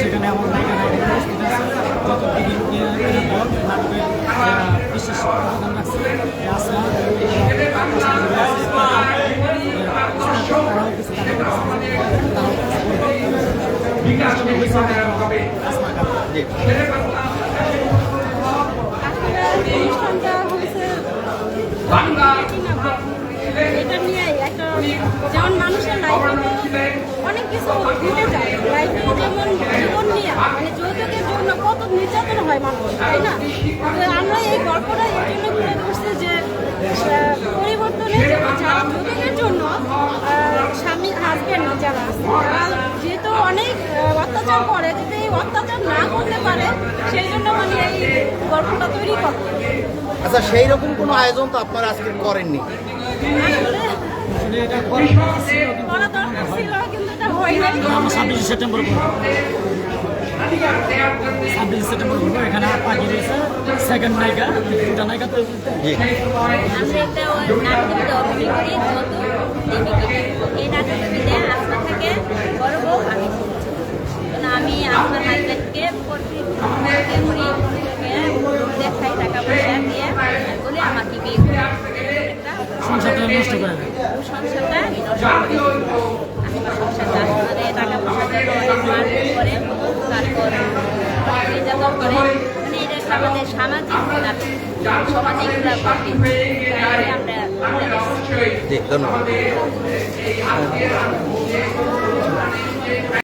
সেখানে আমার নায়িকা নায়িকা উপস্থিত আছে যত দল নাটকের বিশেষ অবদান রাখছে যেমন মানুষের লাইফে অনেক কিছু ঘটে যায় লাইফে যেমন জীবন নিয়ে মানে যৌতুকের জন্য কত নির্যাতন হয় মানুষ তাই না আমরা এই গল্পটা এই জন্য অত্যাচার করে যাতে এই অত্যাচার না করতে পারে সেই জন্য মানে এই গল্পটা তৈরি করতে। আচ্ছা সেই রকম কোনো আয়োজন তো আপনারা আজকে করেননি? করা দরকার ছিল কিন্তু এটা হয় নাই। ছাব্বিশে সেপ্টেম্বর ছাব্বিশে সেপ্টেম্বর করব এখানে পাখি রয়েছে সেকেন্ড নায়িকা দুটা নায়িকা তো আমরা একটা নাটকটিতে অভিনয় করি যত হাজব্যান্ডকে পরিচয় দেখাই টাকা পয়সা দিয়ে বলে আমাকে বিয়ে করি। একটা সংসারটা নষ্ট করে সংসারটা আমি সংসারটা মানে টাকা পয়সা দিয়ে অনেক করে তারপর নির্যাতন করে। মানে এটা আমাদের সামাজিক সমাজে এগুলো ঘটে আমরা তুলে ধরছি। জি ধন্যবাদ।